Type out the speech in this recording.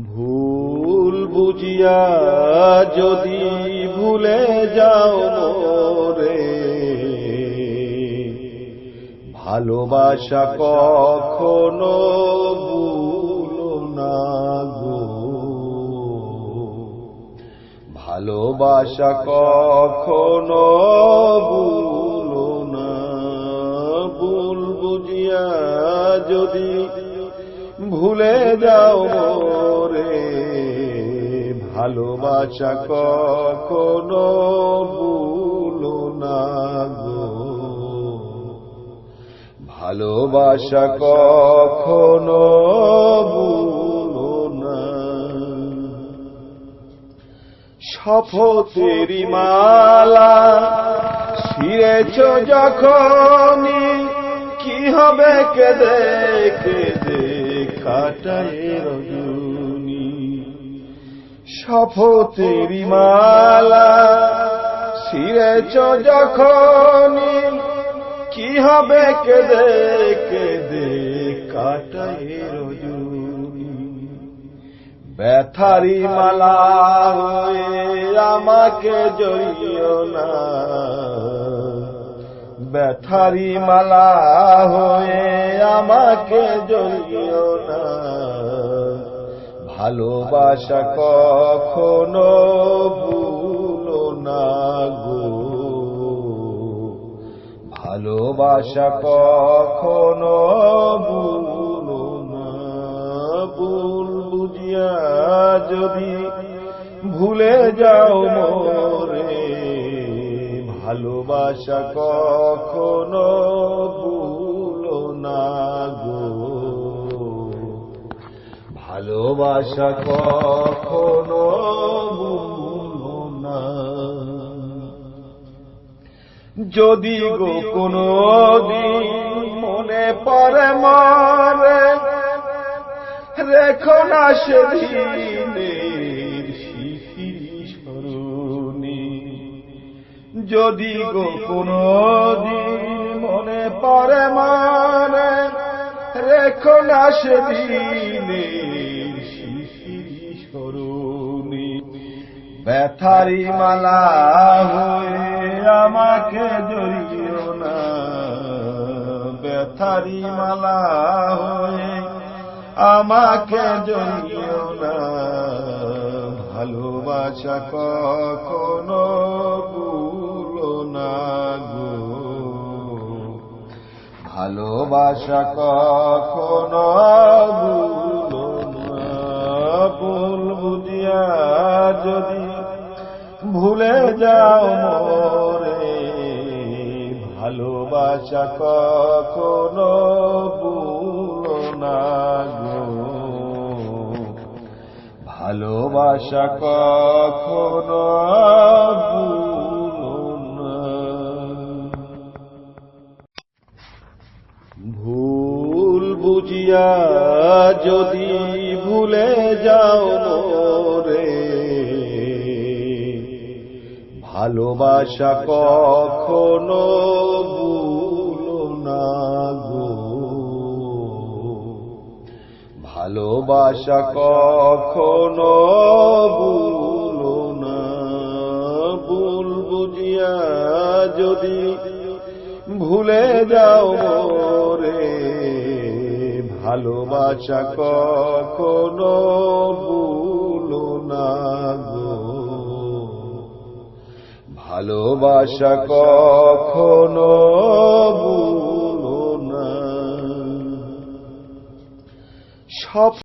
ভুল বুঝিয়া যদি ভুলে যাও মোরে। ভালোবাসা কখনো ভুলো না গো। ভালোবাসা কখনো ভুলো না। ভুল বুঝিয়া যদি ভুলে যাও রে ভালোবাসা কখনো ভুলো না গো। ভালোবাসা কখনো ভুলো না। শপথেরি মালা ছিঁড়েছ যখনই, কি হবে কেঁদে কেঁদে কাটায় রজনী শপথেরি মালা ছিঁড়েছ যখনই। কি হবে কেঁদে কেঁদে কাটায় রজনী ব্যথারি মালা হয়ে আমাকে জড়িও না। ব্যথারি মালা হয়ে আমাকে জড়িও না। ভালোবাসা কখনো ভুলো না গো। ভালোবাসা কখনো ভুলো না। ভুল বুঝিয়া যদি ভুলে যাও মোরে ভালোবাসা কখনো ভুলো না গো। ভালোবাসা কখনো ভুলো না। যদি গো কোনো দিন মনে পড়ে মরে, রেখো না সেদিনের যদি গো কোনো দিন মনে পড়ে মরে রেখো না স্মরণে ব্যথারি মালা হয়ে আমাকে জড়িও না। ব্যথারি মালা হয়ে আমাকে জড়িও না। ভালোবাসা কখনো ভালোবাসা কখনো ভুলো বুঝিয়া যদি ভুলে যাও মোরে ভালোবাসা কখনো ভুলো ভালোবাসা কখনো বুঝিয়া যদি ভুলে যাও মোরে। ভালোবাসা কখনো ভুলো না গো। ভালোবাসা কখনো ভুলো না। ভুল বুঝিয়া যদি ভুলে যাও মোরে। ভালোবাসা কখনো ভুলো না গো। ভালোবাসা কখনো ভুলো না। সব